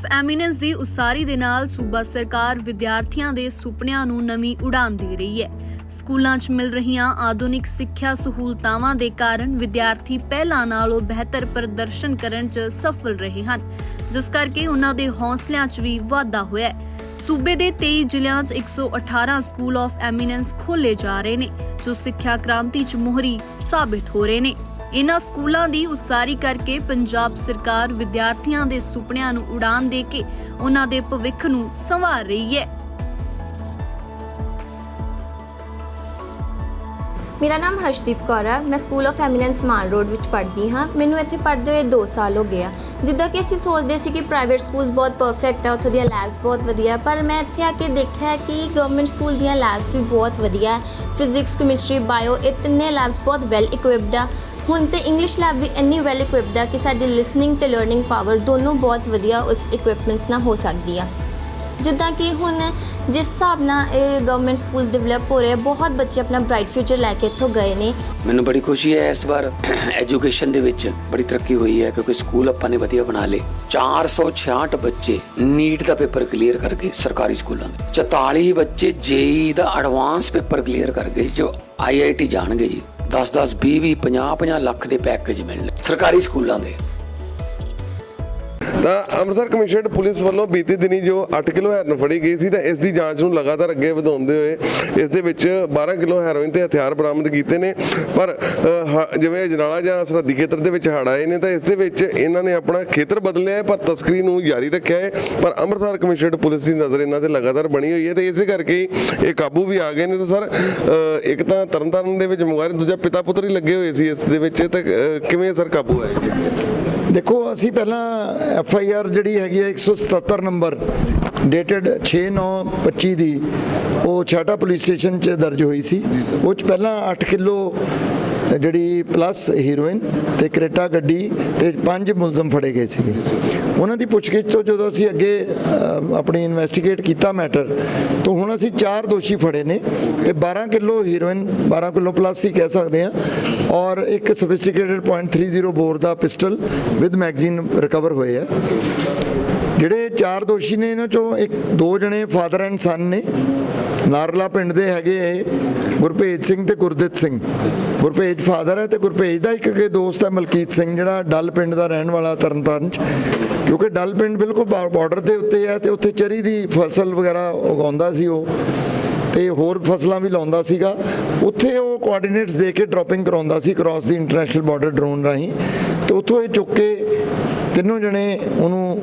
Of eminence ਦੀ ਉਸਾਰੀ ਦੇ ਨਾਲ ਸੂਬਾ ਸਰਕਾਰ ਵਿਦਿਆਰਥੀਆਂ ਦੇ ਸੁਪਨਿਆਂ ਨੂੰ ਨਵੀਂ ਉਡਾਨ ਦੇ ਰਹੀ ਹੈ। ਸਕੂਲਾਂ 'ਚ ਮਿਲ ਰਹੀਆਂ ਆਧੁਨਿਕ ਸਿੱਖਿਆ ਸਹੂਲਤਾਵਾਂ ਦੇ ਕਾਰਨ ਵਿਦਿਆਰਥੀ ਪਹਿਲਾਂ ਨਾਲੋਂ ਬਿਹਤਰ ਪ੍ਰਦਰਸ਼ਨ ਕਰਨ 'ਚ ਸਫਲ ਰਹੇ ਹਨ, ਜਿਸ ਕਰਕੇ ਉਹਨਾਂ ਦੇ ਹੌਸਲਿਆਂ 'ਚ ਵੀ ਵਾਧਾ ਹੋਇਆ ਹੈ। ਸੂਬੇ ਦੇ 23 ਜ਼ਿਲ੍ਹਿਆਂ 'ਚ 118 ਸਕੂਲ ਆਫ ਐਮੀਨੈਂਸ ਖੋਲੇ ਜਾ ਰਹੇ ਨੇ, ਜੋ ਸਿੱਖਿਆ ਕ੍ਰਾਂਤੀ 'ਚ ਮੋਹਰੀ ਸਾਬਿਤ ਹੋ ਰਹੇ ਨੇ। ਇਨ੍ਹਾਂ ਸਕੂਲਾਂ ਦੀ ਉਸਾਰੀ ਕਰਕੇ ਪੰਜਾਬ ਸਰਕਾਰ ਵਿਦਿਆਰਥੀਆਂ ਦੇ ਸੁਪਨਿਆਂ ਨੂੰ ਉਡਾਨ ਦੇ ਕੇ ਉਹਨਾਂ ਦੇ ਭਵਿੱਖ ਨੂੰ ਸੰਵਾਰ ਰਹੀ ਹੈ। ਮੇਰਾ ਨਾਮ ਹਰਸ਼ਦੀਪ ਕੌਰ ਹੈ ਮੈਂ school of eminence mall road ਵਿੱਚ ਪੜ੍ਹਦੀ ਹਾਂ। ਮੈਨੂੰ ਇੱਥੇ ਪੜ੍ਹਦੇ ਹੋਏ 2 ਸਾਲ ਹੋ ਗਏ ਆ। ਜਿੱਦਾਂ ਕਿ ਅਸੀਂ ਸੋਚਦੇ ਸੀ ਕਿ ਪ੍ਰਾਈਵੇਟ ਸਕੂਲਸ ਬਹੁਤ ਪਰਫੈਕਟ ਆ, ਉੱਥੋਂ ਦੀਆਂ ਲੈਬਸ ਬਹੁਤ ਵਧੀਆ। ਪਰ ਮੈਂ ਇੱਥੇ ਆ ਕੇ ਦੇਖਿਆ ਕਿ ਗਵਰਨਮੈਂਟ ਸਕੂਲ ਦੀਆਂ ਲੈਬਸ ਵੀ ਬਹੁਤ ਵਧੀਆ ਫਿਜ਼ਿਕਸ ਕੈਮਿਸਟਰੀ ਬਾਇਓ ਇਹ ਤਿੰਨੇ ਲੈਬਸ ਬਹੁਤ ਵੈਲ ਇਕਵਿਪਡ ਆ। ਹੁਣ ਤੇ ਇੰਗਲਿਸ਼ ਲੈਬ ਵੀ ਇੰਨੀ ਵੈਲ ਇਕਵਿਪਡ ਆ ਕਿ ਸਾਡੀ ਲਿਸਨਿੰਗ ਤੇ ਲਰਨਿੰਗ ਪਾਵਰ ਦੋਨੋਂ ਬਹੁਤ ਵਧੀਆ ਉਸ ਇਕਵਿਪਮੈਂਟਸ ਨਾਲ ਹੋ ਸਕਦੀ ਆ। ਜਿੱਦਾਂ ਕਿ ਹੁਣ ਜਿਸ ਹਿਸਾਬ ਨਾਲ ਇਹ ਗਵਰਨਮੈਂਟ ਸਕੂਲਸ ਡਿਵੈਲਪ ਹੋ ਰਹੇ ਆ, ਬਹੁਤ ਬੱਚੇ ਆਪਣਾ ਬ੍ਰਾਈਟ ਫਿਊਚਰ ਲੈ ਕੇ ਇੱਥੋਂ ਗਏ ਨੇ। ਮੈਨੂੰ ਬੜੀ ਖੁਸ਼ੀ ਹੈ ਇਸ ਵਾਰ ਐਜੂਕੇਸ਼ਨ ਦੇ ਵਿੱਚ ਬੜੀ ਤਰੱਕੀ ਹੋਈ ਹੈ ਕਿਉਂਕਿ ਸਕੂਲ ਆਪਾਂ ਨੇ ਵਧੀਆ ਬਣਾ ਲਏ। 466 ਬੱਚੇ ਨੀਟ ਦਾ ਪੇਪਰ ਕਲੀਅਰ ਕਰ ਗਏ ਸਰਕਾਰੀ ਸਕੂਲਾਂ ਦੇ। 44 ਬੱਚੇ ਜੇਈ ਦਾ ਐਡਵਾਂਸ ਪੇਪਰ ਕਲੀਅਰ ਕਰ ਗਏ ਜੋ ਆਈਆਈਟੀ ਜਾਣਗੇ ਜੀ। 10 10 20 20 50 50 ਲੱਖ ਦੇ ਪੈਕੇਜ ਮਿਲਣੇ। ਸਰਕਾਰੀ ਸਕੂਲਾਂ ਦੇ। ਤਾਂ ਅੰਮ੍ਰਿਤਸਰ ਕਮਿਸ਼ਨਰਡ ਪੁਲਿਸ ਵੱਲੋਂ ਬੀਤੀ ਦਿਨੀ ਜੋ 8 ਕਿਲੋ ਹੈਰੋਇਨ ਫੜੀ ਗਈ ਸੀ ਤਾਂ ਇਸ ਦੀ ਜਾਂਚ ਨੂੰ ਲਗਾਤਾਰ ਅੱਗੇ ਵਧਾਉਂਦੇ ਹੋਏ ਇਸ ਦੇ ਵਿੱਚ 12 ਕਿਲੋ ਹੈਰੋਇਨ ਤੇ ਹਥਿਆਰ ਬਰਾਮਦ ਕੀਤੇ ਨੇ। ਪਰ ਜਿਵੇਂ ਜਨਾਲਾ ਜਾਂ ਸਰਹੱਦੀ ਖੇਤਰ ਦੇ ਵਿੱਚ ਹੜ ਆਏ ਨੇ ਤਾਂ ਇਸ ਦੇ ਵਿੱਚ ਇਹਨਾਂ ਨੇ ਆਪਣਾ ਖੇਤਰ ਬਦਲਿਆ ਹੈ, ਪਰ ਤਸਕਰੀ ਨੂੰ ਜਾਰੀ ਰੱਖਿਆ ਹੈ। ਪਰ ਅੰਮ੍ਰਿਤਸਰ ਕਮਿਸ਼ਨਰਡ ਪੁਲਿਸ ਦੀ ਨਜ਼ਰ ਇਹਨਾਂ ਤੇ ਲਗਾਤਾਰ ਬਣੀ ਹੋਈ ਹੈ ਤੇ ਇਸੇ ਕਰਕੇ ਇਹ ਕਾਬੂ ਵੀ ਆ ਗਏ ਨੇ ਤਾਂ ਸਰ ਇੱਕ ਤਾਂ ਤਰਨਤਾਰਨ ਦੇ ਵਿੱਚ ਮੁਗਾਰ, ਦੂਜਾ ਪਿਤਾ ਪੁੱਤਰ ਹੀ ਲੱਗੇ ਹੋਏ ਸੀ ਇਸ ਦੇ ਵਿੱਚ ਤਾਂ ਕਿਵੇਂ ਸਰ ਕਾਬੂ ਆਏ ਦੇਖੋ ਅਸੀਂ ਪਹਿਲਾਂ ਐਫ ਆਈ ਆਰ ਜਿਹੜੀ ਹੈਗੀ ਹੈ 177 ਨੰਬਰ ਡੇਟਡ 6/9/25 ਦੀ ਉਹ ਛਾਟਾ ਪੁਲਿਸ ਸਟੇਸ਼ਨ 'ਚ ਦਰਜ ਹੋਈ ਸੀ। ਉਹ 'ਚ ਪਹਿਲਾਂ 8 ਕਿਲੋ ਜਿਹੜੀ ਪਲੱਸ ਹੀਰੋਇਨ ਤੇ ਕਰੇਟਾ ਗੱਡੀ ਤੇ ਪੰਜ ਮੁਲਜ਼ਮ ਫੜੇ ਗਏ ਸੀਗੇ। ਉਹਨਾਂ ਦੀ ਪੁੱਛਗਿੱਛ ਤੋਂ ਜਦੋਂ ਅਸੀਂ ਅੱਗੇ ਆਪਣੀ ਇਨਵੈਸਟੀਗੇਟ ਕੀਤਾ ਮੈਟਰ ਤੋਂ ਹੁਣ ਅਸੀਂ ਚਾਰ ਦੋਸ਼ੀ ਫੜੇ ਨੇ ਤੇ 12 ਕਿਲੋ ਹੀਰੋਇਨ 12 ਕਿਲੋ ਪਲੱਸ ਹੀ ਕਹਿ ਸਕਦੇ ਆ ਔਰ ਇੱਕ ਸੋਫਿਸਟੀਕੇਟਡ .30 ਬੋਰ ਦਾ ਪਿਸਟਲ ਵਿਦ ਮੈਗਜ਼ੀਨ ਰਿਕਵਰ ਹੋਏ ਆ। ਜਿਹੜੇ ਚਾਰ ਦੋਸ਼ੀ ਨੇ ਇਹਨਾਂ ਚੋਂ ਇੱਕ, ਦੋ ਜਣੇ ਫਾਦਰ ਐਂਡ ਸਨ ਨੇ। ਨਾਰਲਾ ਪਿੰਡ ਦੇ ਹੈਗੇ ਇਹ ਗੁਰਭੇਜ ਸਿੰਘ ਤੇ ਗੁਰਦਿੱਤ ਸਿੰਘ। ਗੁਰਭੇਜ ਫਾਦਰ ਹੈ ਤੇ ਗੁਰਭੇਜ ਦਾ ਇੱਕ ਕੇ ਦੋਸਤ ਹੈ ਮਲਕੀਤ ਸਿੰਘ, ਜਿਹੜਾ ਡੱਲ ਪਿੰਡ ਦਾ ਰਹਿਣ ਵਾਲਾ ਤਰਨਤਾਰਨ ਚ। ਕਿਉਂਕਿ ਡੱਲ ਪਿੰਡ ਬਿਲਕੁਲ ਬਾਰਡਰ ਦੇ ਉੱਤੇ ਹੈ ਤੇ ਉੱਥੇ ਚਰੀ ਦੀ ਫਸਲ ਵਗੈਰਾ ਉਗਾਉਂਦਾ ਸੀ ਉਹ। ਤੇ ਹੋਰ ਫਸਲਾਂ ਵੀ ਲਾਉਂਦਾ ਸੀਗਾ। ਉੱਥੇ ਉਹ ਕੋਆਰਡੀਨੇਟਸ ਦੇ ਕੇ ਡ੍ਰੌਪਿੰਗ ਕਰਾਉਂਦਾ ਸੀ ਕ੍ਰਾਸ ਦੀ ਇੰਟਰਨੈਸ਼ਨਲ ਬਾਰਡਰ ਡਰੋਨ ਰਾਹੀਂ। ਤੇ ਉੱਥੋਂ ਇਹ ਚੁੱਕ ਕੇ ਤਿੰਨੋਂ ਜਣੇ ਉਹਨੂੰ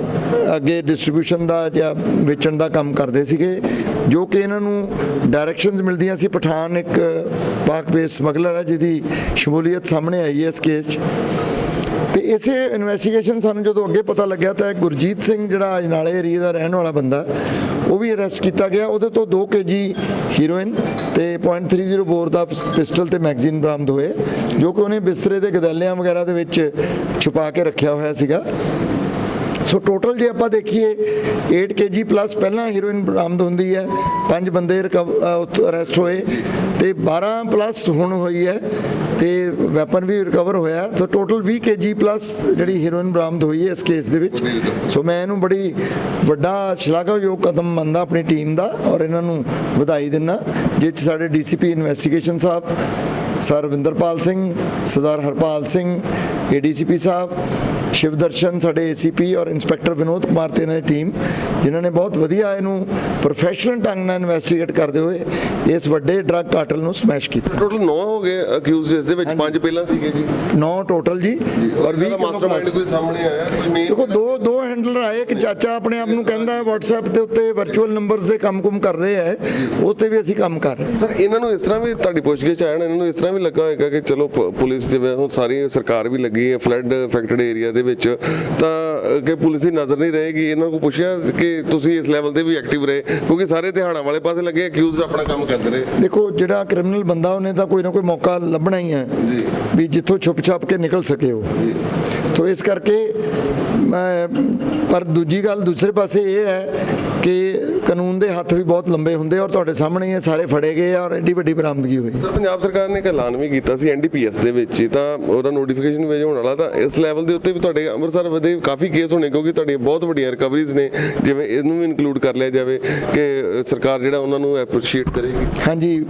ਅੱਗੇ ਡਿਸਟ੍ਰੀਬਿਊਸ਼ਨ ਦਾ ਜਾਂ ਵੇਚਣ ਦਾ ਕੰਮ ਕਰਦੇ ਸੀਗੇ, ਜੋ ਕਿ ਇਹਨਾਂ ਨੂੰ ਡਾਇਰੈਕਸ਼ਨਸ ਮਿਲਦੀਆਂ ਸੀ। ਪਠਾਨ ਇੱਕ ਪਾਕ ਬੇਸ ਸਮਗਲਰ ਹੈ ਜਿਹਦੀ ਸ਼ਮੂਲੀਅਤ ਸਾਹਮਣੇ ਆਈ ਹੈ ਇਸ ਕੇਸ 'ਚ। ਇਸੇ ਇਨਵੈਸਟੀਗੇਸ਼ਨ ਸਾਨੂੰ ਜਦੋਂ ਅੱਗੇ ਪਤਾ ਲੱਗਿਆ ਤਾਂ ਗੁਰਜੀਤ ਸਿੰਘ ਜਿਹੜਾ ਅਜਨਾਲੇ ਏਰੀਆ ਦਾ ਰਹਿਣ ਵਾਲਾ ਬੰਦਾ, ਉਹ ਵੀ ਅਰੈਸਟ ਕੀਤਾ ਗਿਆ। ਉਹਦੇ ਤੋਂ 2 ਕੇਜੀ ਹੀਰੋਇਨ ਤੇ .30 ਬੋਰ ਦਾ ਪਿਸਟਲ ਤੇ ਮੈਗਜ਼ੀਨ ਬਰਾਮਦ ਹੋਏ, ਜੋ ਕਿ ਉਹਨੇ ਬਿਸਤਰੇ ਦੇ ਗਦੈਲਿਆਂ ਵਗੈਰਾ ਦੇ ਵਿੱਚ ਛੁਪਾ ਕੇ ਰੱਖਿਆ ਹੋਇਆ ਸੀਗਾ। ਸੋ ਟੋਟਲ ਜੇ ਆਪਾਂ ਦੇਖੀਏ 8 ਕੇਜੀ ਪਲੱਸ ਪਹਿਲਾਂ ਹੀਰੋਇਨ ਬਰਾਮਦ ਹੁੰਦੀ ਹੈ, ਪੰਜ ਬੰਦੇ ਅਰੈਸਟ ਹੋਏ ਤੇ 12 ਪਲੱਸ ਹੁਣ ਹੋਈ ਹੈ ਤੇ ਵੈਪਨ ਵੀ ਰਿਕਵਰ ਹੋਇਆ। ਸੋ ਟੋਟਲ 20 ਕੇਜੀ ਪਲੱਸ ਜਿਹੜੀ ਹੀਰੋਇਨ ਬਰਾਮਦ ਹੋਈ ਹੈ ਇਸ ਕੇਸ ਦੇ ਵਿੱਚ। ਸੋ ਮੈਂ ਇਹਨੂੰ ਬੜੀ ਵੱਡਾ ਸ਼ਲਾਘਾਯੋਗ ਕਦਮ ਮੰਨਦਾ ਆਪਣੀ ਟੀਮ ਦਾ ਔਰ ਇਹਨਾਂ ਨੂੰ ਵਧਾਈ ਦਿੰਦਾ। ਜਿਸ 'ਚ ਸਾਡੇ ਡੀਸੀਪੀ ਇਨਵੈਸਟੀਗੇਸ਼ਨ ਸਾਹਿਬ ਸਰ ਰਵਿੰਦਰਪਾਲ ਸਿੰਘ ਸਰਦਾਰ ਹਰਪਾਲ ਸਿੰਘ ਏਡੀਸੀਪੀ ਸਾਹਿਬ ਸ਼ਿਵਦਰਸ਼ਨ ਸਾਡੇ ਏਸੀਪੀ ਔਰ ਇੰਸਪੈਕਟਰ ਵਿਨੋਦ ਕੁਮਾਰ ਤੇ ਇਹਨਾਂ ਦੀ ਟੀਮ ਜਿਨ੍ਹਾਂ ਨੇ ਬਹੁਤ ਵਧੀਆ ਇਹਨੂੰ ਪ੍ਰੋਫੈਸ਼ਨਲ ਢੰਗ ਨਾਲ ਇਨਵੈਸਟੀਗੇਟ ਕਰਦੇ ਹੋਏ ਇਸ ਵੱਡੇ ਡਰੱਗ ਕਾਰਟਲ ਨੂੰ ਸਮੈਸ਼ ਕੀਤਾ। ਟੋਟਲ 9 ਹੋ ਗਏ ਅਕਿਊਜ਼ ਇਸ ਦੇ ਵਿੱਚ ਪੰਜ ਪਹਿਲਾਂ ਸੀਗੇ ਜੀ। 9 ਟੋਟਲ ਜੀ। ਔਰ 20 ਕਿਲੋ ਮਾਸਟਰਮਾਈਂਡ। ਕੋਈ ਸਾਹਮਣੇ ਆਇਆ ਕੋਈ ਮੇਨ ਦੇਖੋ ਦੋ ਦੋ ਹੈਂਡਲਰ ਆਏ ਇੱਕ ਚਾਚਾ ਆਪਣੇ ਆਪ ਨੂੰ ਕਹਿੰਦਾ ਹੈ WhatsApp ਦੇ ਉੱਤੇ ਵਰਚੁਅਲ ਨੰਬਰਸ ਦੇ ਕੰਮ-ਕੁਮ ਕਰ ਰਹੇ ਹੈ ਉਹ ਤੇ ਵੀ ਅਸੀਂ ਕੰਮ ਕਰ ਰਹੇ ਸਰ ਇਹਨਾਂ ਨੂੰ ਇਸ ਤਰ੍ਹਾਂ ਵੀ ਤੁਹਾਡੀ ਪੁੱਛਗਿੱਛ ਆਇਆ ਨਾ ਇਹਨਾਂ ਨੂੰ ਇਸ ਤਰ੍ਹਾਂ ਵੀ ਲੱਗਾ ਹੋਏਗਾ ਕਿ ਚਲੋ ਪੁਲਿਸ ਜਿਵੇਂ ਹੁਣ ਸਾਰੀ ਸਰਕਾਰ ਵੀ ਲੱਗੀ ਹੈ ਫਲੱਡ ਅਫੈਕਟਡ ਏਰੀਆ ਦੇ ਵਿੱਚ ਤਾਂ ਕਿ ਪੁਲਿਸ ਦੀ ਨਜ਼ਰ ਨਹੀਂ ਰਹੇਗੀ। ਇਹਨਾਂ ਨੂੰ ਪੁੱਛਿਆ ਕਿ ਤੁਸੀਂ ਇਸ ਲੈਵਲ ਤੇ ਵੀ ਐਕਟਿਵ ਰਹੇ ਕਿਉਂਕਿ ਸਾਰੇ ਤਿਹਾੜਾਂ ਵਾਲੇ ਪਾਸੇ ਲੱਗੇ ਅਕਿਊਜ਼ ਆਪਣਾ ਕੰਮ ਕਰਦੇ ਰਹੇ। ਦੇਖੋ ਜਿਹੜਾ ਕ੍ਰਿਮੀਨਲ ਬੰਦਾ ਉਹਨੇ ਤਾਂ ਕੋਈ ਨਾ ਕੋਈ ਮੌਕਾ ਲੱਭਣਾ ਹੀ ਹੈ ਜੀ। ਵੀ ਜਿੱਥੋਂ ਛੁਪ ਛਾਪ ਕੇ ਨਿਕਲ ਸਕੇ ਉਹ। ਤੋ ਇਸ ਕਰਕੇ ਪਰ ਦੂਜੀ ਗੱਲ ਦੂਸਰੇ ਪਾਸੇ ਇਹ ਹੈ ਕਿ ਕਾਨੂੰਨ ਦੇ ਹੱਥ ਵੀ ਬਹੁਤ ਲੰਬੇ ਹੁੰਦੇ ਔਰ ਤੁਹਾਡੇ ਸਾਹਮਣੇ ਇਹ ਸਾਰੇ ਫੜੇ ਗਏ ਔਰ ਐਡੀ ਵੱਡੀ ਬਰਾਮਦਗੀ ਹੋਈ। ਸਰ ਪੰਜਾਬ ਸਰਕਾਰ ਨੇ ਇੱਕ ਐਲਾਨ ਵੀ ਕੀਤਾ ਸੀ ਐਨਡੀਪੀਐਸ ਦੇ ਵਿੱਚ। ਤਾਂ ਉਹਦਾ ਨੋਟੀਫਿਕੇਸ਼ਨ ਵੀ ਹੋਣ ਵਾਲਾ ਤਾਂ ਇਸ ਲੈਵਲ ਦੇ ਉੱਤੇ ਵੀ ਤੁਹਾਡੇ ਅੰਮ੍ਰਿਤਸਰ ਦੇ ਕਾਫੀ ਕੇਸ ਹੋਣੇ ਕਿਉਂਕਿ ਤੁਹਾਡੀਆਂ ਬਹੁਤ ਵੱਡੀਆਂ ਰਿਕਵਰੀਜ਼ ਨੇ ਜਿਵੇਂ ਇਹਨੂੰ ਵੀ ਇਨਕਲੂਡ ਕਰ ਲਿਆ ਜਾਵੇ ਕਿ ਸਰਕਾਰ ਜਿਹੜਾ ਉਹਨਾਂ ਨੂੰ ਐਪਰੀਸ਼ੀਏਟ ਕਰੇਗੀ। ਹਾਂਜੀ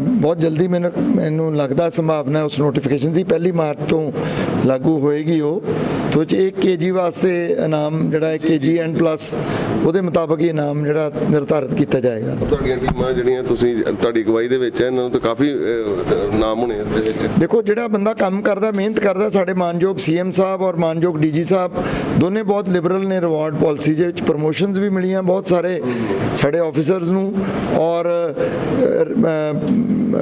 ਬਹੁਤ ਜਲਦੀ ਮੈਨੂੰ ਮੈਨੂੰ ਲੱਗਦਾ ਸੰਭਾਵਨਾ ਉਸ ਨੋਟੀਫਿਕੇਸ਼ਨ ਦੀ ਪਹਿਲੀ ਮਾਰਚ ਤੋਂ ਲਾਗੂ ਹੋਏਗੀ ਉਹ। ਤੋਂ ਚ 1 ਕੇਜੀ ਵਾਸਤੇ ਇਨਾਮ ਜਿਹੜਾ ਹੈ ਕੇਜੀ ਐਂਡ ਪਲੱਸ ਉਹਦੇ ਮੁਤਾਬਕ ਇਨਾਮ ਜਿਹੜਾ ਨਿਰਧਾਰਿਤ ਕੀਤਾ ਜਾਏਗਾ। ਤੁਹਾਡੀਆਂ ਟੀਮਾਂ ਜਿਹੜੀਆਂ ਤੁਸੀਂ ਤੁਹਾਡੀ ਅਗਵਾਈ ਦੇ ਵਿੱਚ ਹੈ ਇਹਨਾਂ ਨੂੰ ਤਾਂ ਕਾਫੀ ਨਾਮ ਹੋਣੇ ਇਸ ਦੇ ਵਿੱਚ। ਦੇਖੋ ਜਿਹੜਾ ਬੰਦਾ ਕੰਮ ਕਰਦਾ ਮਿਹਨਤ ਕਰਦਾ ਸਾਡੇ ਮਾਨਯੋਗ ਸੀਐਮ ਸਾਹਿਬ ਔਰ ਮਾਨਯੋਗ ਡੀਜੀ ਸਾਹਿਬ ਦੋਨੇ ਬਹੁਤ ਲਿਬਰਲ ਨੇ ਰਿਵਾਰਡ ਪਾਲਿਸੀ ਦੇ ਵਿੱਚ ਪ੍ਰਮੋਸ਼ਨਸ ਵੀ ਮਿਲੀਆਂ ਬਹੁਤ ਸਾਰੇ ਸਾਡੇ ਆਫੀਸਰਸ ਨੂੰ ਔਰ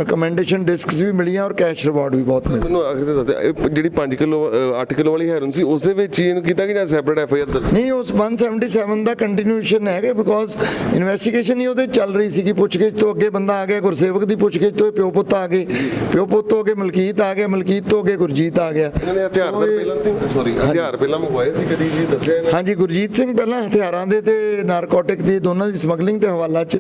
ਕਮੈਂਡੇਸ਼ਨ ਡਿਸਕਸ ਵੀ ਮਿਲੀਆਂ ਔਰ ਕੈਸ਼ ਰਿਵਾਰਡ ਵੀ ਬਹੁਤ ਮਿਲੇ ਮੈਨੂੰ ਆਖਰ ਤੇ ਇਹ ਜਿਹੜੀ 5 ਕਿਲੋ 8 ਕਿਲੋ ਵਾਲੀ ਹੈਰਨ ਸੀ ਉਸ ਦੇ ਵਿੱਚ ਹੀ ਇਹਨੂੰ ਕੀਤਾ ਕਿ ਜਾਂ ਸੈਪਰੇਟ ਐਫ ਆਈ ਆਰ ਦਰਜ? ਨਹੀਂ ਉਸ 177 ਦਾ ਕੰਟੀਨਿਊਸ਼ਨ ਹੈਗਾ ਬਿਕੋਜ਼ ਇਨਵੈਸਟੀਗੇਸ਼ਨ ਹੀ ਉਹਦੇ ਚੱਲ ਰਹੀ ਸੀਗੀ ਪੁੱਛਗਿੱਛ ਤੋਂ ਅੱਗੇ ਬੰਦਾ ਆ ਗਿਆ ਗੁਰਸੇਵਕ ਦੀ ਪੁੱਛਗਿੱਛ ਤੋਂ ਪਿਓ ਪੁੱਤ ਆ ਗਏ। ਪਿਓ ਪੁੱਤ ਤੋਂ ਅੱਗੇ ਮਲਕੀਤ ਆ ਗਿਆ ਮਲਕੀਤ ਤੋਂ ਅੱਗੇ ਗੁਰਜੀਤ ਆ ਗਿਆ। ਇਹਨਾਂ ਨੇ ਹਥਿਆਰ ਉਹ ਸਰ ਇਹ- ਪਹਿਲਾਂ ਸੌਰੀ ਹਥਿਆਰ ਪਹਿਲਾਂ ਮੰਗਵਾਏ ਸੀ ਕਦੀ ਜੀ ਦੱਸਿਆ ਇਹਨਾਂ? ਹਾਂਜੀ ਗੁਰਜੀਤ ਸਿੰਘ ਪਹਿਲਾਂ ਹਥਿਆਰਾਂ ਦੇ ਤੇ ਨਾਰਕੋਟਿਕ ਦੀ ਦੋਨਾਂ ਦੀ ਸਮਗਲਿੰਗ ਤੇ ਹਵਾਲਾ 'ਚ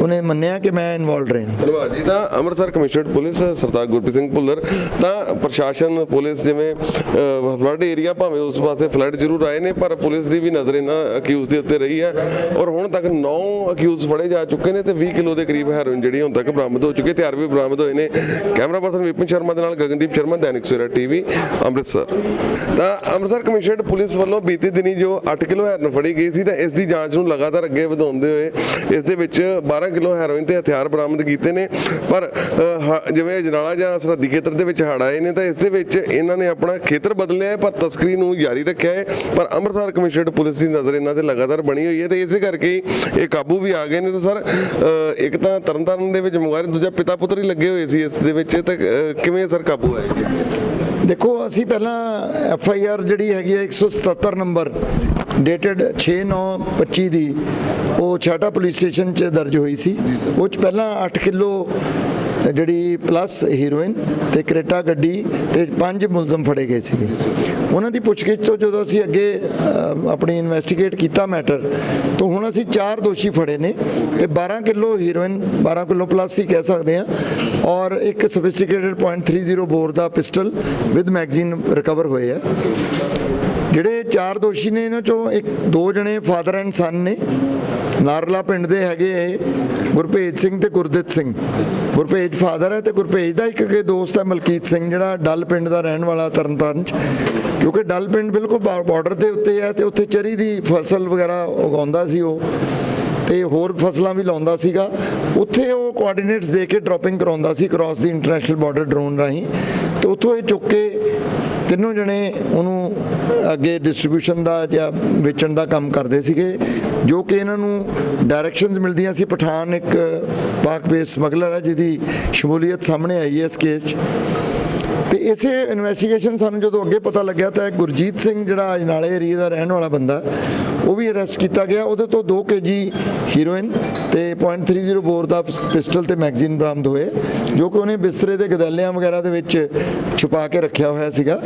ਉਹਨੇ ਮੰਨਿਆ ਕਿ ਮੈਂ ਇਨਵੋਲਡ ਰਿਹਾ ਧੰਨਵਾਦ ਜੀ। ਤਾਂ ਅੰਮ੍ਰਿਤਸਰ ਕਮਿਸ਼ਨਰਡ ਪੁਲਿਸ, ਸਰਦਾਰ ਗੁਰਪ੍ਰੀਤ ਸਿੰਘ ਭੁੱਲਰ, ਤਾਂ ਪ੍ਰਸ਼ਾਸਨ, ਪੁਲਿਸ ਜਿਵੇਂ ਫਲੱਡ ਏਰੀਆ ਭਾਵੇਂ ਉਸ ਪਾਸੇ ਫਲੱਡ ਜ਼ਰੂਰ ਆਏ ਨੇ, ਪਰ ਪੁਲਿਸ ਦੀ ਵੀ ਨਜ਼ਰ ਇਹਨਾਂ ਅਕਿਊਜ਼ ਦੇ ਉੱਤੇ ਰਹੀ ਹੈ। ਔਰ ਹੁਣ ਤੱਕ 9 ਅਕਿਊਜ਼ ਫੜੇ ਜਾ ਚੁੱਕੇ ਨੇ ਤੇ 20 ਕਿਲੋ ਦੇ ਕਰੀਬ ਹੈਰੋਇਨ ਜਿਹੜੀ ਹੁਣ ਤੱਕ ਬਰਾਮਦ ਹੋ ਚੁੱਕੀ ਹਥਿਆਰ ਵੀ ਬਰਾਮਦ ਹੋਏ ਨੇ। ਕੈਮਰਾ ਪਰਸਨ ਵਿਪਨ ਸ਼ਰਮਾ ਦੇ ਨਾਲ ਗਗਨਦੀਪ ਸ਼ਰਮਾ, ਦੈਨਿਕ ਸਵੇਰਾ ਟੀਵੀ, ਅੰਮ੍ਰਿਤਸਰ। ਤਾਂ ਅੰਮ੍ਰਿਤਸਰ ਕਮਿਸ਼ਨਰਡ ਪੁਲਿਸ ਵੱਲੋਂ ਬੀਤੀ ਦਿਨੀ ਜੋ 8 ਕਿਲੋ ਹੈਰੋਇਨ ਫੜੀ ਗਈ ਸੀ, ਤਾਂ ਇਸ ਦੀ ਜਾਂਚ ਨੂੰ ਲਗਾਤਾਰ ਅੱਗੇ ਵਧਾਉਂਦੇ ਹੋਏ ਇਸ ਦੇ ਵਿੱਚ 12 ਕਿਲੋ ਹੈਰੋਇਨ ਤੇ ਹਥਿਆਰ ਬਰਾਮਦ ਕੀਤੇ ਨੇ। ਪਰ ਜਿਵੇਂ ਜਨਾਲਾ ਜਾਂ ਸਰਹੱਦੀ ਖੇਤਰ ਦੇ ਵਿੱਚ ਹੜ ਆਏ ਨੇ ਤਾਂ ਇਸ ਦੇ ਵਿੱਚ ਇਹਨਾਂ ਨੇ ਆਪਣਾ ਖੇਤਰ ਬਦਲਿਆ ਹੈ ਪਰ ਤਸਕਰੀ ਨੂੰ ਜਾਰੀ ਰੱਖਿਆ ਹੈ। ਪਰ ਅੰਮ੍ਰਿਤਸਰ ਕਮਿਸ਼ਨਰਡ ਪੁਲਿਸ ਦੀ ਨਜ਼ਰ ਇਹਨਾਂ ਤੇ ਲਗਾਤਾਰ ਬਣੀ ਹੋਈ ਹੈ ਤੇ ਇਸੇ ਕਰਕੇ ਇਹ ਕਾਬੂ ਵੀ ਆ ਗਏ ਨੇ। ਤਾਂ ਸਰ ਅ, ਇੱਕ ਤਾਂ ਤਰਨਤਾਰਨ ਦੇ ਵਿੱਚ ਮੁਗਾਰੇ ਦੂਜਾ ਪਿਤਾ ਪੁੱਤਰ ਹੀ ਲੱਗੇ ਹੋਏ ਸੀ ਇਸ ਦੇ ਵਿੱਚ ਤਾਂ ਕਿਵੇਂ ਸਰ ਕਾਬੂ ਆਏ? ਜੀ ਦੇਖੋ ਅਸੀਂ ਪਹਿਲਾਂ ਐਫ ਆਈ ਆਰ ਜਿਹੜੀ ਹੈਗੀ ਹੈ 177 ਨੰਬਰ ਡੇਟਡ 6/9/25 ਦੀ ਉਹ ਛਾਟਾ ਪੁਲਿਸ ਸਟੇਸ਼ਨ 'ਚ ਦਰਜ ਹੋਈ ਸੀ। ਉਹ 'ਚ ਪਹਿਲਾਂ 8 ਕਿਲੋ ਜਿਹੜੀ ਪਲੱਸ ਹੀਰੋਇਨ ਤੇ ਕਰੇਟਾ ਗੱਡੀ ਤੇ ਪੰਜ ਮੁਲਜ਼ਮ ਫੜੇ ਗਏ ਸੀਗੇ। ਉਹਨਾਂ ਦੀ ਪੁੱਛਗਿੱਛ ਤੋਂ ਜਦੋਂ ਅਸੀਂ ਅੱਗੇ ਆਪਣੀ ਇਨਵੈਸਟੀਗੇਟ ਕੀਤਾ ਮੈਟਰ ਤਾਂ ਹੁਣ ਅਸੀਂ ਚਾਰ ਦੋਸ਼ੀ ਫੜੇ ਨੇ ਤੇ 12 ਕਿਲੋ ਹੀਰੋਇਨ 12 ਕਿਲੋ ਪਲੱਸ ਹੀ ਕਹਿ ਸਕਦੇ ਆ ਔਰ ਇੱਕ ਸੋਫਿਸਟੀਕੇਟਡ .30 ਬੋਰ ਦਾ ਪਿਸਟਲ ਵਿਦ ਮੈਗਜ਼ੀਨ ਰਿਕਵਰ ਹੋਏ ਆ। ਜਿਹੜੇ ਚਾਰ ਦੋਸ਼ੀ ਨੇ ਇਹਨਾਂ ਚੋਂ ਇੱਕ, ਦੋ ਜਣੇ ਫਾਦਰ ਐਂਡ ਸਨ ਨੇ। ਨਾਰਲਾ ਪਿੰਡ ਦੇ ਹੈਗੇ ਇਹ ਗੁਰਭੇਜ ਸਿੰਘ ਤੇ ਗੁਰਦਿੱਤ ਸਿੰਘ। ਗੁਰਭੇਜ ਫਾਦਰ ਹੈ ਤੇ ਗੁਰਭੇਜ ਦਾ ਇੱਕ ਕੇ ਦੋਸਤ ਹੈ ਮਲਕੀਤ ਸਿੰਘ, ਜਿਹੜਾ ਡੱਲ ਪਿੰਡ ਦਾ ਰਹਿਣ ਵਾਲਾ ਤਰਨਤਾਰਨ ਚ। ਕਿਉਂਕਿ ਡੱਲ ਪਿੰਡ ਬਿਲਕੁਲ ਬਾਰਡਰ ਦੇ ਉੱਤੇ ਹੈ ਤੇ ਉੱਥੇ ਚਰੀ ਦੀ ਫਸਲ ਵਗੈਰਾ ਉਗਾਉਂਦਾ ਸੀ ਉਹ। ਤੇ ਹੋਰ ਫਸਲਾਂ ਵੀ ਲਾਉਂਦਾ ਸੀਗਾ। ਉੱਥੇ ਉਹ ਕੋਆਰਡੀਨੇਟਸ ਦੇ ਕੇ ਡ੍ਰੌਪਿੰਗ ਕਰਾਉਂਦਾ ਸੀ ਕ੍ਰਾਸ ਦੀ ਇੰਟਰਨੈਸ਼ਨਲ ਬਾਰਡਰ ਡਰੋਨ ਰਾਹੀਂ। ਤੇ ਉੱਥੋਂ ਇਹ ਚੁੱਕ ਕੇ ਤਿੰਨੋਂ ਜਣੇ ਉਹਨੂੰ ਅੱਗੇ ਡਿਸਟ੍ਰੀਬਿਊਸ਼ਨ ਦਾ ਜਾਂ ਵੇਚਣ ਦਾ ਕੰਮ ਕਰਦੇ ਸੀਗੇ, ਜੋ ਕਿ ਇਹਨਾਂ ਨੂੰ ਡਾਇਰੈਕਸ਼ਨਸ ਮਿਲਦੀਆਂ ਸੀ। ਪਠਾਨ ਇੱਕ ਪਾਕ ਬੇਸ ਸਮਗਲਰ ਹੈ ਜਿਹਦੀ ਸ਼ਮੂਲੀਅਤ ਸਾਹਮਣੇ ਆਈ ਹੈ ਇਸ ਕੇਸ 'ਚ। ਇਸੇ ਇਨਵੈਸਟੀਗੇਸ਼ਨ ਸਾਨੂੰ ਜਦੋਂ ਅੱਗੇ ਪਤਾ ਲੱਗਿਆ ਤਾਂ ਗੁਰਜੀਤ ਸਿੰਘ ਜਿਹੜਾ ਅਜਨਾਲੇ ਏਰੀਆ ਦਾ ਰਹਿਣ ਵਾਲਾ ਬੰਦਾ, ਉਹ ਵੀ ਅਰੈਸਟ ਕੀਤਾ ਗਿਆ। ਉਹਦੇ ਤੋਂ 2 ਕੇਜੀ ਹੀਰੋਇਨ ਤੇ .30 ਬੋਰ ਦਾ ਪਿਸਟਲ ਤੇ ਮੈਗਜ਼ੀਨ ਬਰਾਮਦ ਹੋਏ, ਜੋ ਕਿ ਉਹਨੇ ਬਿਸਤਰੇ ਦੇ ਗਦੈਲਿਆਂ ਵਗੈਰਾ ਦੇ ਵਿੱਚ ਛੁਪਾ ਕੇ ਰੱਖਿਆ ਹੋਇਆ ਸੀਗਾ।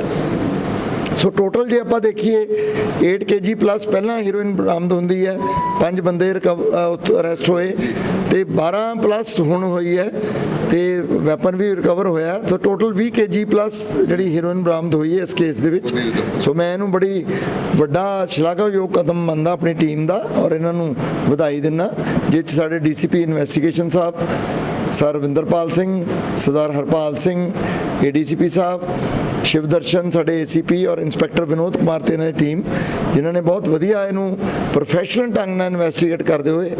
ਸੋ ਟੋਟਲ ਜੇ ਆਪਾਂ ਦੇਖੀਏ 8 ਕੇਜੀ ਪਲੱਸ ਪਹਿਲਾਂ ਹੀਰੋਇਨ ਬਰਾਮਦ ਹੁੰਦੀ ਹੈ। ਪੰਜ ਬੰਦੇ ਅਰੈਸਟ ਹੋਏ। ਤੇ 12 ਪਲੱਸ ਹੁਣ ਹੋਈ ਹੈ ਤੇ ਵੈਪਨ ਵੀ ਰਿਕਵਰ ਹੋਇਆ। ਸੋ ਟੋਟਲ 20 ਕੇਜੀ ਪਲੱਸ ਜਿਹੜੀ ਹੀਰੋਇਨ ਬਰਾਮਦ ਹੋਈ ਹੈ ਇਸ ਕੇਸ ਦੇ ਵਿੱਚ। ਸੋ ਮੈਂ ਇਹਨੂੰ ਬੜੀ ਵੱਡਾ ਸ਼ਲਾਘਾਯੋਗ ਕਦਮ ਮੰਨਦਾ ਆਪਣੀ ਟੀਮ ਦਾ ਔਰ ਇਹਨਾਂ ਨੂੰ ਵਧਾਈ ਦਿੰਦਾ। ਜਿਸ 'ਚ ਸਾਡੇ ਡੀਸੀਪੀ ਇਨਵੈਸਟੀਗੇਸ਼ਨ ਸਾਹਿਬ, ਸਰ ਵਿੰਦਰਪਾਲ ਸਿੰਘ, ਸਰਦਾਰ ਹਰਪਾਲ ਸਿੰਘ ਏਡੀਸੀਪੀ ਸਾਹਿਬ ਸ਼ਿਵਦਰਸ਼ਨ ਸਾਡੇ ਏਸੀਪੀ ਔਰ ਇੰਸਪੈਕਟਰ ਵਿਨੋਦ ਕੁਮਾਰ ਤੇ ਇਹਨਾਂ ਦੀ ਟੀਮ ਜਿਨ੍ਹਾਂ ਨੇ ਬਹੁਤ ਵਧੀਆ ਇਹਨੂੰ ਪ੍ਰੋਫੈਸ਼ਨਲ ਢੰਗ ਨਾਲ ਇਨਵੈਸਟੀਗੇਟ ਕਰਦੇ ਹੋਏ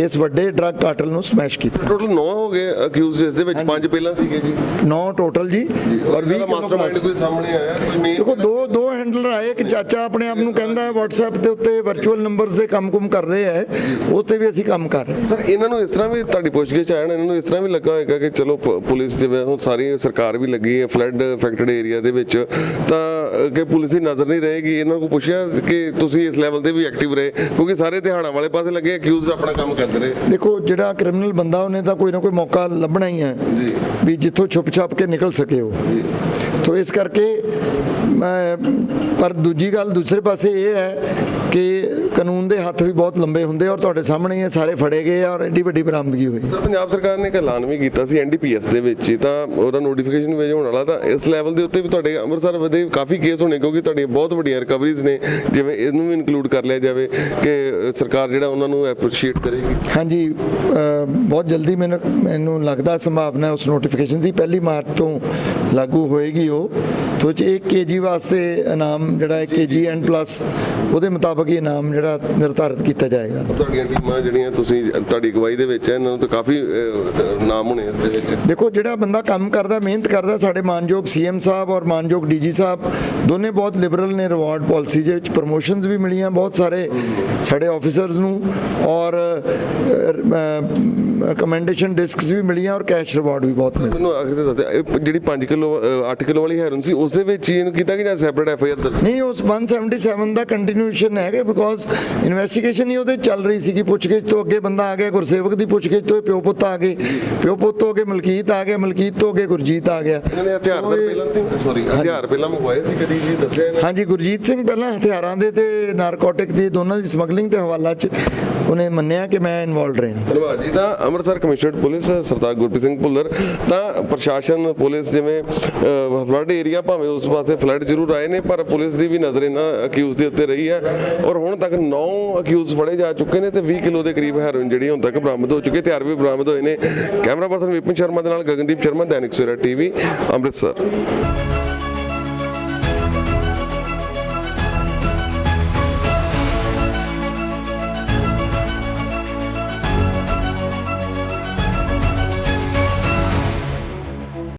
ਇਸ ਵੱਡੇ ਡਰੱਗ ਕਾਰਟਲ ਨੂੰ ਸਮੈਸ਼ ਕੀਤਾ। ਟੋਟਲ 9 ਹੋ ਗਏ ਅਕਿਊਜ਼ ਇਸ ਦੇ ਵਿੱਚ ਪੰਜ ਪਹਿਲਾਂ ਸੀਗੇ ਜੀ। 9 ਟੋਟਲ ਜੀ। ਔਰ 20 ਕਿਲੋ ਮਾਸਟਰਮਾਈਂਡ। ਕੋਈ ਸਾਹਮਣੇ ਆਇਆ ਕੋਈ ਮੇਨ ਦੇਖੋ ਦੋ ਦੋ ਹੈਂਡਲਰ ਆਏ ਇੱਕ ਚਾਚਾ ਆਪਣੇ ਆਪ ਨੂੰ ਕਹਿੰਦਾ ਹੈ WhatsApp ਦੇ ਉੱਤੇ ਵਰਚੁਅਲ ਨੰਬਰਸ ਦੇ ਕੰਮ-ਕੁਮ ਕਰ ਰਹੇ ਹੈ ਉਹ ਤੇ ਵੀ ਅਸੀਂ ਕੰਮ ਕਰ ਰਹੇ ਸਰ ਇਹਨਾਂ ਨੂੰ ਇਸ ਤਰ੍ਹਾਂ ਵੀ ਤੁਹਾਡੀ ਪੁੱਛਗਿੱਛ ਆਇਆ ਇਹਨਾਂ ਨੂੰ ਇਸ ਤਰ੍ਹਾਂ ਵੀ ਲੱਗਾ ਹੋਏਗਾ ਕਿ ਚਲੋ ਪੁਲਿਸ ਜਿਵੇਂ ਹੁਣ ਸਾਰੀ ਸਰਕਾਰ ਵੀ ਲੱਗੀ ਹੈ ਫਲੱਡ ਅਫੈਕਟਡ ਏਰੀਆ ਦੇ ਵਿੱਚ ਤਾਂ ਕਿ ਪੁਲਿਸ ਦੀ ਨਜ਼ਰ ਨਹੀਂ ਰਹੇਗੀ। ਇਹਨਾਂ ਨੂੰ ਪੁੱਛਿਆ ਕਿ ਤੁਸੀਂ ਇਸ ਲੈਵਲ ਤੇ ਵੀ ਐਕਟਿਵ ਰਹੇ ਕਿਉਂਕਿ ਸਾਰੇ ਤਿਹਾੜਾਂ ਵਾਲੇ ਪਾਸੇ ਲੱਗੇ ਅਕਿਊਜ਼ ਆਪਣਾ ਕੰਮ ਕਰਦੇ ਰਹੇ। ਦੇਖੋ ਜਿਹੜਾ ਕ੍ਰਿਮੀਨਲ ਬੰਦਾ ਉਹਨੇ ਤਾਂ ਕੋਈ ਨਾ ਕੋਈ ਮੌਕਾ ਲੱਭਣਾ ਹੀ ਹੈ ਜੀ। ਵੀ ਜਿੱਥੋਂ ਛੁਪ ਛਾਪ ਕੇ ਨਿਕਲ ਸਕੇ ਉਹ। ਤੋਂ ਇਸ ਕਰਕੇ ਪਰ ਦੂਜੀ ਗੱਲ ਦੂਸਰੇ ਪਾਸੇ ਇਹ ਹੈ ਕਿ ਕਾਨੂੰਨ ਦੇ ਹੱਥ ਵੀ ਬਹੁਤ ਲੰਬੇ ਹੁੰਦੇ ਔਰ ਤੁਹਾਡੇ ਸਾਹਮਣੇ ਇਹ ਸਾਰੇ ਫੜੇ ਗਏ ਔਰ ਐਡੀ ਵੱਡੀ ਬਰਾਮਦਗੀ ਹੋਈ। ਸਰ ਪੰਜਾਬ ਸਰਕਾਰ ਨੇ ਇੱਕ ਐਲਾਨ ਵੀ ਕੀਤਾ ਸੀ ਐਨਡੀਪੀਐਸ ਦੇ ਵਿੱਚ ਹੀ ਤਾਂ ਉਹਦਾ ਨੋਟੀਫਿਕੇਸ਼ਨ ਵੀ ਹੋਣ ਵਾਲਾ ਤਾਂ ਇਸ ਲੈਵਲ ਦੇ ਉੱਤੇ ਵੀ ਤੁਹਾਡੇ ਅੰਮ੍ਰਿਤਸਰ ਦੇ ਕਾਫੀ ਕੇਸ ਹੋਣੇ ਕਿਉਂਕਿ ਤੁਹਾਡੀਆਂ ਬਹੁਤ ਵੱਡੀਆਂ ਰਿਕਵਰੀਜ਼ ਨੇ ਜਿਵੇਂ ਇਹਨੂੰ ਵੀ ਇਨਕਲੂਡ ਕਰ ਲਿਆ ਜਾਵੇ ਕਿ ਸਰਕਾਰ ਜਿਹੜਾ ਉਹਨਾਂ ਨੂੰ ਐਪਰੀਸ਼ੀਏਟ ਕਰੇਗੀ। ਹਾਂਜੀ ਬਹੁਤ ਜਲਦੀ ਮੈਨੂੰ ਮੈਨੂੰ ਲੱਗਦਾ ਸੰਭਾਵਨਾ ਹੈ ਉਸ ਨੋਟੀਫਿਕੇਸ਼ਨ ਦੀ ਪਹਿਲੀ ਮਾਰਚ ਤੋਂ ਲਾਗੂ ਹੋਏਗੀ ਉਹ ਤੋਂ ਚ 1 ਕੇਜੀ ਵਾਸਤੇ ਇਨਾਮ ਜਿਹੜਾ 1 ਕੇਜੀ ਐਂਡ ਪਲੱਸ ਉਹਦੇ ਮੁਤਾਬਕ ਹੀ ਇਨਾਮ ਜਿਹੜਾ ਨਿਰਧਾਰਿਤ ਕੀਤਾ ਜਾਏਗਾ। ਤੁਹਾਡੀਆਂ ਟੀਮਾਂ ਜਿਹੜੀਆਂ ਤੁਸੀਂ ਤੁਹਾਡੀ ਅਗਵਾਈ ਦੇ ਵਿੱਚ ਹੈ ਇਹਨਾਂ ਨੂੰ ਤਾਂ ਕਾਫੀ ਨਾਮ ਹੋਣੇ ਇਸ ਦੇ ਵਿੱਚ। ਦੇਖੋ ਜਿਹੜਾ ਬੰਦਾ ਕੰਮ ਕਰਦਾ ਮਿਹਨਤ ਕਰਦਾ ਸਾਡੇ ਮਾਨਯੋਗ ਸੀਐਮ ਸਾਹਿਬ ਔਰ ਮਾਨਯੋਗ ਡੀਜੀ ਸਾਹਿਬ ਦੋਨੇ ਬਹੁਤ ਲਿਬਰਲ ਨੇ ਰਿਵਾਰਡ ਪਾਲਿਸੀ ਦੇ ਵਿੱਚ ਪ੍ਰਮੋਸ਼ਨਸ ਵੀ ਮਿਲੀਆਂ ਬਹੁਤ ਸਾਰੇ ਸਾਡੇ ਆਫੀਸਰਸ ਨੂੰ ਔਰ ਕਮੈਂਡੇਸ਼ਨ ਡਿਸਕਸ ਵੀ ਮਿਲੀਆਂ ਔਰ ਕੈਸ਼ ਰਿਵਾਰਡ ਵੀ ਬਹੁਤ ਮਿਲੇ। ਮੈਨੂੰ ਆਖਰ ਤੇ ਇਹ ਜਿਹੜੀ 5 ਕਿਲੋ 8 ਕਿਲੋ ਵਾਲੀ ਹੈਰਨ ਸੀ ਉਸ ਦੇ ਵਿੱਚ ਹੀ ਇਹਨੂੰ ਕੀਤਾ ਕਿ ਜਾਂ ਸੈਪਰੇਟ ਐਫ ਆਈ ਆਰ ਦਰਜ? ਨਹੀਂ ਉਸ 177 ਦਾ ਕੰਟੀਨਿਊਏਸ਼ਨ ਹੈਗਾ ਬਿਕੋਜ਼ ਇਨਵੈਸਟੀਗੇਸ਼ਨ ਹੀ ਉਹਦੇ ਚੱਲ ਰਹੀ ਸੀ ਕਿ ਪੁੱਛਗਿੱਛ ਤੋਂ ਅੱਗੇ ਬੰਦਾ ਆ ਗਿਆ ਗੁਰਸੇਵਕ ਦੀ ਪੁੱਛਗਿੱਛ ਤੋਂ ਪਿਓ ਪੁੱਤ ਆ ਗਏ। ਪਿਓ ਪੁੱਤ ਤੋਂ ਅੱਗੇ ਮਲਕੀਤ ਆ ਗਿਆ ਮਲਕੀਤ ਤੋਂ ਅੱਗੇ ਗੁਰਜੀਤ ਆ ਗਿਆ। ਇਹਨਾਂ ਹਥਿਆਰ ਪਹਿਲਾਂ ਸੌਰੀ ਹਥਿਆਰ ਪਹਿਲਾਂ ਮੰਗਵਾਏ ਸੀ ਕਦੀ ਜੀ ਦੱਸਿਆ? ਹਾਂਜੀ ਗੁਰਜੀਤ ਸਿੰਘ ਪਹਿਲਾਂ ਹਥਿਆਰਾਂ ਦੇ ਤੇ ਨਾਰਕੋਟਿਕ ਦੀ ਦੋਨਾਂ ਦੀ ਸਮਗਲਿੰਗ ਤੇ ਹਵਾਲਾ 'ਚ। ਉਹਨੇ ਮੰਨਿਆ ਕਿ ਮੈਂ ਇਨਵੋਲਡ ਰਿਹਾ ਧੰਨਵਾਦ ਜੀ। ਤਾਂ ਅੰਮ੍ਰਿਤਸਰ ਕਮਿਸ਼ਨਰਡ ਪੁਲਿਸ ਸਰਦਾਰ ਗੁਰਪ੍ਰੀਤ ਸਿੰਘ ਭੁੱਲਰ, ਤਾਂ ਪ੍ਰਸ਼ਾਸਨ, ਪੁਲਿਸ ਜਿਵੇਂ ਫਲੱਡ ਏਰੀਆ ਭਾਵੇਂ ਉਸ ਪਾਸੇ ਫਲੱਡ ਜ਼ਰੂਰ ਆਏ ਨੇ, ਪਰ ਪੁਲਿਸ ਦੀ ਵੀ ਨਜ਼ਰ ਇਹਨਾਂ ਅਕਿਊਜ਼ ਦੇ ਉੱਤੇ ਰਹੀ ਹੈ। ਔਰ ਹੁਣ ਤੱਕ 9 ਅਕਿਊਜ਼ ਫੜੇ ਜਾ ਚੁੱਕੇ ਨੇ ਤੇ 20 ਕਿਲੋ ਦੇ ਕਰੀਬ ਹੈਰੋਇਨ ਜਿਹੜੀ ਹੁਣ ਤੱਕ ਬਰਾਮਦ ਹੋ ਚੁੱਕੀ ਹੈ ਹਥਿਆਰ ਵੀ ਬਰਾਮਦ ਹੋਏ ਨੇ। ਕੈਮਰਾ ਪਰਸਨ ਵਿਪਨ ਸ਼ਰਮਾ ਦੇ ਨਾਲ ਗਗਨਦੀਪ ਸ਼ਰਮਾ, ਦੈਨਿਕ ਸਵੇਰਾ ਟੀਵੀ, ਅੰਮ੍ਰਿਤਸਰ।